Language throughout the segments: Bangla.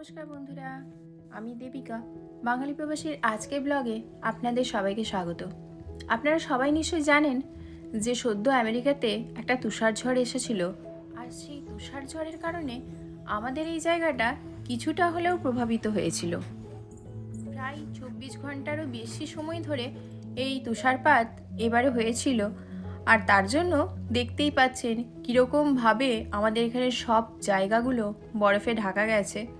নমস্কার বন্ধুরা, আমি দেবিকা। বাঙালি প্রবাসীর আজকের ব্লগে আপনাদের সবাইকে স্বাগত। আপনারা সবাই নিশ্চয়ই জানেন যে সদ্য আমেরিকাতে একটা তুষার ঝড় এসেছিল। আর সেই তুষার ঝড়ের কারণে আমাদের এই জায়গাটা কিছুটা হলেও প্রভাবিত হয়েছিল। প্রায় চব্বিশ ঘন্টারও বেশি সময় ধরে এই তুষারপাত এবারে হয়েছিল। আর তার জন্য দেখতেই পাচ্ছেন কীরকমভাবে আমাদের এখানে সব জায়গাগুলো বরফে ঢাকা গেছে।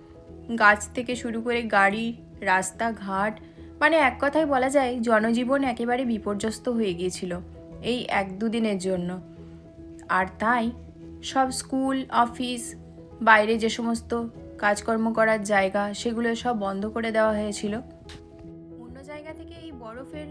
গাছ থেকে শুরু করে গাড়ি রাস্তাঘাট মানে এক কথায় বলা যায় জনজীবন একেবারে বিপর্যস্ত হয়ে গিয়েছিল এই এক দুদিনের জন্য। আর তাই সব স্কুল, অফিস, বাইরে যে সমস্ত কাজকর্ম করার জায়গা, সেগুলো সব বন্ধ করে দেওয়া হয়েছিল। অন্য জায়গা থেকে এই বরফের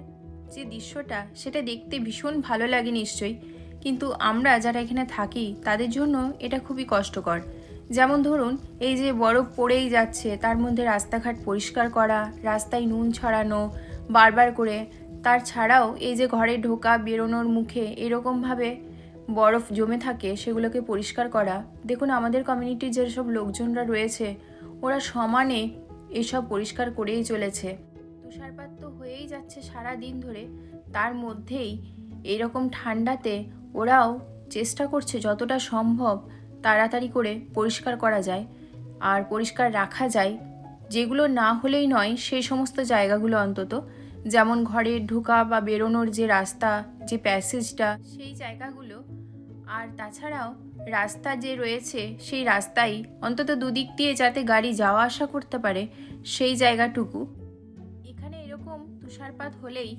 যে দৃশ্যটা, সেটা দেখতে ভীষণ ভালো লাগে নিশ্চয়ই। কিন্তু আমরা যারা এখানে থাকি, তাদের জন্য এটা খুবই কষ্টকর। যেমন ধরুন, এই যে বরফ পড়েই যাচ্ছে, তার মধ্যে রাস্তাঘাট পরিষ্কার করা, রাস্তায় নুন ছড়ানো, বারবার করে, তার ছাড়াও এই যে ঘরে ঢোকা, বেরোনোর মুখে এরকমভাবে বরফ জমে থাকে, সেগুলোকে পরিষ্কার করা। দেখুন, আমাদের কমিউনিটির যেসব লোকজনরা রয়েছে, ওরা সমানে এসব পরিষ্কার করেই চলেছে। তুষারপাত তো হয়েই যাচ্ছে সারা দিন ধরে, তার মধ্যেই এরকম ঠান্ডাতে ওরাও চেষ্টা করছে যতটা সম্ভব তাড়াতাড়ি করে পরিষ্কার করা যায় আর পরিষ্কার রাখা যায়, যেগুলো না হলেই নয় সেই সমস্ত জায়গাগুলো অন্তত, যেমন ঘরে ঢোকা বা বেরোনোর যে রাস্তা, যে প্যাসেজটা, সেই জায়গাগুলো। আর তাছাড়াও রাস্তা যে রয়েছে, সেই রাস্তাই অন্তত দুদিক দিয়ে যাতে গাড়ি যাওয়া আসা করতে পারে, সেই জায়গাটুকু। এখানে এরকম তুষারপাত হলেই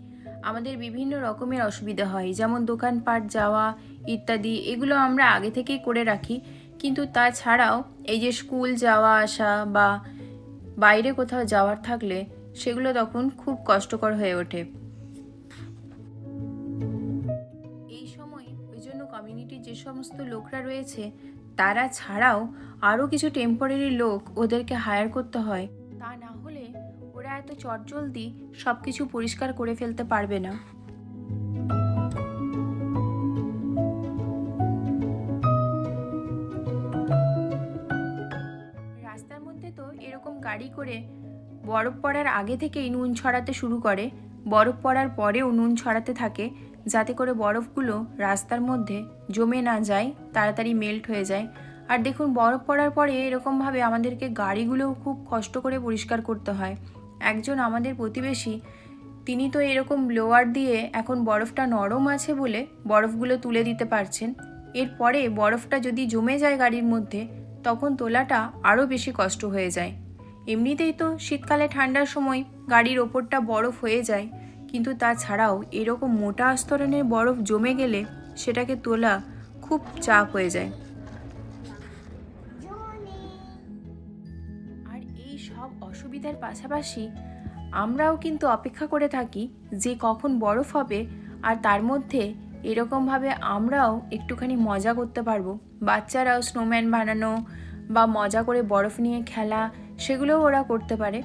আমাদের বিভিন্ন রকমের অসুবিধা হয়, যেমন দোকানপাট যাওয়া ইত্যাদি, এগুলো আমরা আগে থেকেই করে রাখি। কিন্তু তাছাড়াও এই যে স্কুল যাওয়া আসা বা বাইরে কোথাও যাওয়ার থাকলে সেগুলো তখন খুব কষ্টকর হয়ে ওঠে। এই সময় ওই জন্য কমিউনিটির যে সমস্ত লোকরা রয়েছে, তারা ছাড়াও আরও কিছু টেম্পোরারি লোক ওদেরকে হায়ার করতে হয়। তা না হলে ওরা এত চটজলদি সব কিছু পরিষ্কার করে ফেলতে পারবে না। রাস্তার মধ্যে তো এরকম গাড়ি করে বরফ পড়ার আগে থেকেই নুন ছড়াতে শুরু করে। বরফ পড়ার পরেও নুন ছড়াতে থাকে, যাতে করে বরফগুলো রাস্তার মধ্যে জমে না যায়, তাড়াতাড়ি মেল্ট হয়ে যায়। আর দেখুন, বরফ পড়ার পরে এরকমভাবে আমাদেরকে গাড়িগুলোও খুব কষ্ট করে পরিষ্কার করতে হয়। একজন আমাদের প্রতিবেশী, তিনি তো এরকম ব্লোয়ার দিয়ে এখন বরফটা নরম আছে বলে বরফগুলো তুলে দিতে পারছেন। এরপরে বরফটা যদি জমে যায় গাড়ির মধ্যে তখন তোলাটা আরও বেশি কষ্ট হয়ে যায়। এমনিতেই তো শীতকালে ঠান্ডার সময় গাড়ির ওপরটা বরফ হয়ে যায়, কিন্তু তাছাড়াও এরকম মোটা আস্তরণের বরফ জমে গেলে সেটাকে তোলা খুব চাপ হয়ে যায়। আর এই সব অসুবিধার পাশাপাশি আমরাও কিন্তু অপেক্ষা করে থাকি যে কখন বরফ হবে আর তার মধ্যে এরকমভাবে আমরাও একটুখানি মজা করতে পারব। বাচ্চারাও স্নোম্যান বানানো বা মজা করে বরফ নিয়ে খেলা, সেগুলোও ওরা করতে পারে।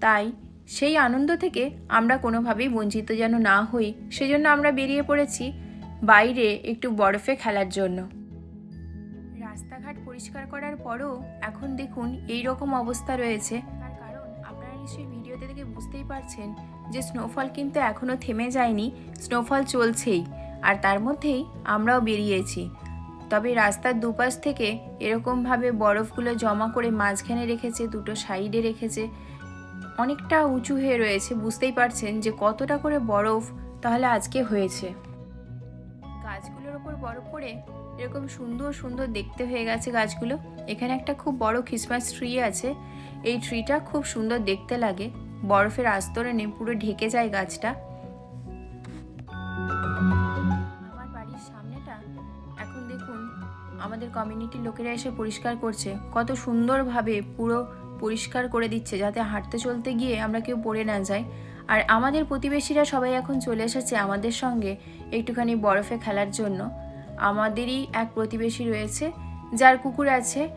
তাই সেই আনন্দ থেকে আমরা কোনোভাবেই বঞ্চিত যেন না হই। সেজন্য আমরা বেরিয়ে পড়েছি বাইরে একটু বরফে খেলার জন্য। রাস্তাঘাট পরিষ্কার করার পরও এখন দেখুন এই রকম অবস্থা রয়েছে। তার কারণ আপনারা নিশ্চয়ই ভিডিওতে দেখে বুঝতেই পারছেন যে স্নোফল কিন্তু এখনও থেমে যায়নি। স্নোফল চলছেই। আর তার মধ্যেই আমরাও বেরিয়েছি। তবে রাস্তার দুপাশ থেকে এরকমভাবে বরফগুলো জমা করে মাঝখানে রেখেছে, দুটো সাইডে রেখেছে, অনেকটা উঁচু হয়ে রয়েছে। বুঝতেই পারছেন যে কতটা করে বরফ তাহলে আজকে হয়েছে। গাছগুলোর ওপর বরফ পড়ে এরকম সুন্দর সুন্দর দেখতে হয়ে গেছে গাছগুলো। এখানে একটা খুব বড় খ্রিসমাস ট্রি আছে। এই ট্রিটা খুব সুন্দর দেখতে লাগে। বরফের আস্তরণে পুরো ঢেকে যায় গাছটা। আমাদের কমিউনিটির লোকেরা এসে পরিষ্কার করছে। কত সুন্দরভাবে পুরো পরিষ্কার করে দিচ্ছে যাতে হাঁটতে চলতে গিয়ে আমরা কেউ পড়ে না যাই। আর আমাদের প্রতিবেশীরা সবাই এখন চলে এসেছে আমাদের সঙ্গে একটুখানি বরফে খেলার জন্য। আমাদেরই এক প্রতিবেশী রয়েছে, যার কুকুর আছে।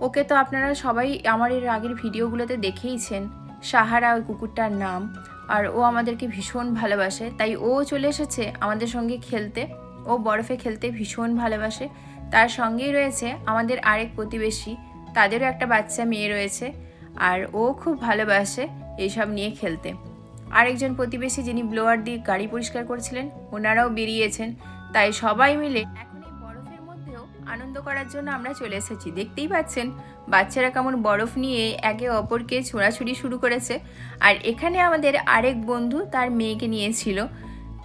ওকে তো আপনারা সবাই আমার এর আগের ভিডিওগুলোতে দেখেইছেন, সাহারা ওই কুকুরটার নাম। আর ও আমাদেরকে ভীষণ ভালোবাসে, তাই ও চলে এসেছে আমাদের সঙ্গে খেলতে। ও বরফে খেলতে ভীষণ ভালোবাসে। তার সঙ্গেই রয়েছে আমাদের আরেক প্রতিবেশী। তাদেরও একটা বাচ্চা মেয়ে রয়েছে আর ও খুব ভালোবাসে এইসব নিয়ে খেলতে। আরেকজন প্রতিবেশী যিনি ব্লোয়ার দিয়ে গাড়ি পরিষ্কার করছিলেন, ওনারাও বেরিয়েছেন। তাই সবাই মিলে এখন এই বরফের মধ্যেও আনন্দ করার জন্য আমরা চলে এসেছি। দেখতেই পাচ্ছেন, বাচ্চারা কেমন বরফ নিয়ে একে অপরকে ছোড়াছুড়ি শুরু করেছে। আর এখানে আমাদের আরেক বন্ধু তার মেয়েকে নিয়েছিল।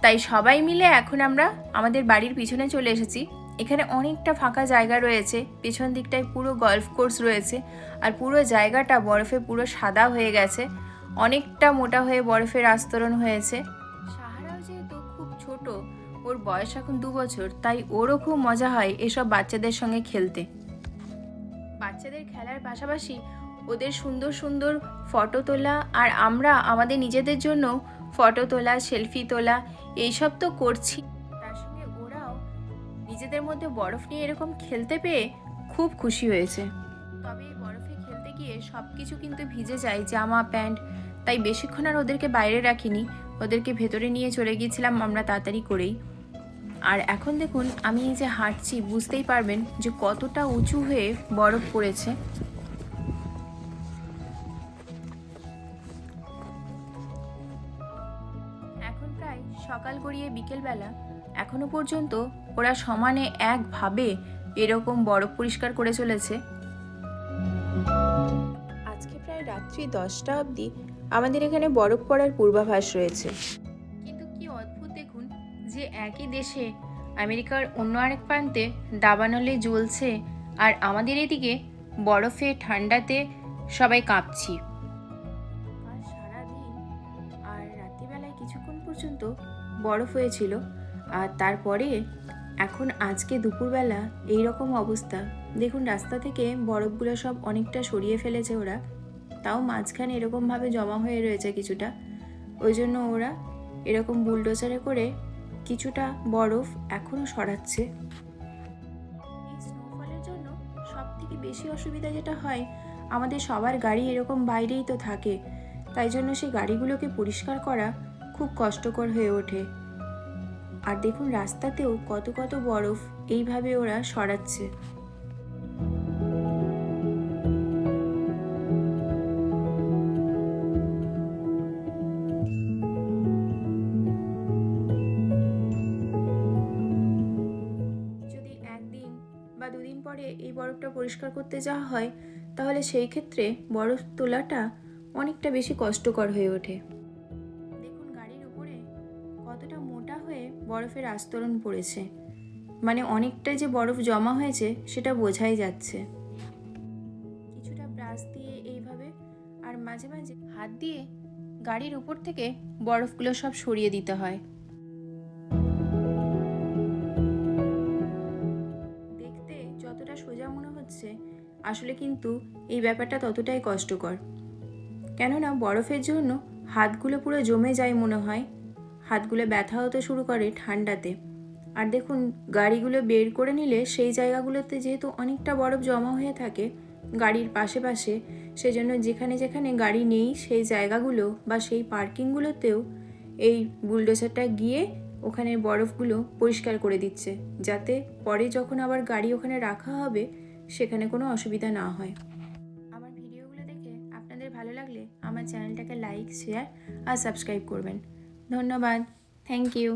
তাই সবাই মিলে এখন আমরা আমাদের বাড়ির পিছনে চলে এসেছি। এখানে অনেকটা ফাঁকা জায়গা রয়েছে, পেছন দিকটায় পুরো গলফ কোর্স রয়েছে, আর পুরো জায়গাটা বরফে পুরো সাদা হয়ে গেছে, অনেকটা মোটা হয়ে বরফের আস্তরণ হয়েছে। সাহারাও যেহেতু খুব ছোট, ওর বয়স এখন দু বছর, তাই ওরও খুব মজা হয় এসব বাচ্চাদের সঙ্গে খেলতে। বাচ্চাদের খেলার পাশাপাশি ওদের সুন্দর সুন্দর ফটো তোলা, আর আমরা আমাদের নিজেদের জন্য ফটো তোলা সেলফি তোলা, এইসব তো করছি। নিজেদের মধ্যে বরফ নিয়ে এরকম খেলতে পেয়ে খুব খুশি হয়েছে। তবে এই বরফে খেলতে গিয়ে সব কিছু কিন্তু ভিজে যায়, জামা, প্যান্ট। তাই বেশিক্ষণ আর ওদেরকে বাইরে রাখিনি। ওদেরকে ভেতরে নিয়ে চলে গিয়েছিলাম আমরা তাড়াতাড়ি করেই। আর এখন দেখুন, আমি এই যে হাঁটছি, বুঝতেই পারবেন যে কতটা উঁচু হয়ে বরফ পড়েছে। এখন প্রায় সকাল গড়িয়ে বিকেলবেলা এখনও পর্যন্ত ওরা সমানে একভাবে এরকম বরফ পরিষ্কার করে চলেছে। আজকে প্রায় রাত্রি দশটা অবধি আমাদের এখানে বরফ পড়ার পূর্বাভাস রয়েছে। কিন্তু কি অদ্ভুত দেখুন যে একই দেশে আমেরিকার অন্য আরেক প্রান্তে দাবানলে জ্বলছে আর আমাদের এদিকে বরফে ঠান্ডাতে সবাই কাঁপছি। আর সারাদিন আর রাত্রিবেলায় কিছুক্ষণ পর্যন্ত বরফ হয়েছিল। আর তারপরে এখন আজকে দুপুরবেলা এই রকম অবস্থা। দেখুন, রাস্তা থেকে বরফগুলো সব অনেকটা সরিয়ে ফেলেছে ওরা। তাও মাঝখানে এরকমভাবে জমা হয়ে রয়েছে কিছুটা। ওই জন্য ওরা এরকম বুলডোজারে করে কিছুটা বরফ এখনও সরাচ্ছে। সব থেকে বেশি অসুবিধা যেটা হয়, আমাদের সবার গাড়ি এরকম বাইরেই তো থাকে। তাই জন্য সেই গাড়িগুলোকে পরিষ্কার করা খুব কষ্টকর হয়ে ওঠে। আর দেখুন রাস্তাতেও কত কত বরফ, এইভাবে ওরা সরাচ্ছে। যদি একদিন বা দুদিন পরে এই বরফটা পরিষ্কার করতে যাওয়া হয়, তাহলে সেই ক্ষেত্রে বরফ তোলাটা অনেকটা বেশি কষ্টকর হয়ে ওঠে। বরফের আস্তরণ পড়েছে। মানে অনেকটা যে বরফ জমা হয়েছে, সেটা বোঝাই যাচ্ছে। কিছুটা ব্রাশ দিয়ে এইভাবে আর মাঝে মাঝে হাত দিয়ে গাড়ির উপর থেকে বরফগুলো সব সরিয়ে দিতে হয়। দেখতে যতটা সোজা মনে হচ্ছে, আসলে কিন্তু এই ব্যাপারটা ততটাই কষ্টকর। কেননা বরফের জন্য হাতগুলো পুরো জমে যায় মনে হয়। হাতগুলো ব্যথা হতে শুরু করে ঠান্ডাতে। আর দেখুন, গাড়িগুলো বের করে নিলে সেই জায়গাগুলোতে যেহেতু অনেকটা বরফ জমা হয়ে থাকে, গাড়ির পাশে পাশে, সেজন্য যেখানে যেখানে গাড়ি নেই সেই জায়গাগুলো বা সেই পার্কিংগুলোতেও এই বুলডোজারটা গিয়ে ওখানে বরফগুলো পরিষ্কার করে দিচ্ছে, যাতে পরে যখন আবার গাড়ি ওখানে রাখা হবে, সেখানে কোনো অসুবিধা না হয়। আমার ভিডিওগুলো দেখে আপনাদের ভালো লাগলে আমার চ্যানেলটাকে লাইক, শেয়ার আর সাবস্ক্রাইব করবেন। ধন্যবাদ থ্যাংক ইউ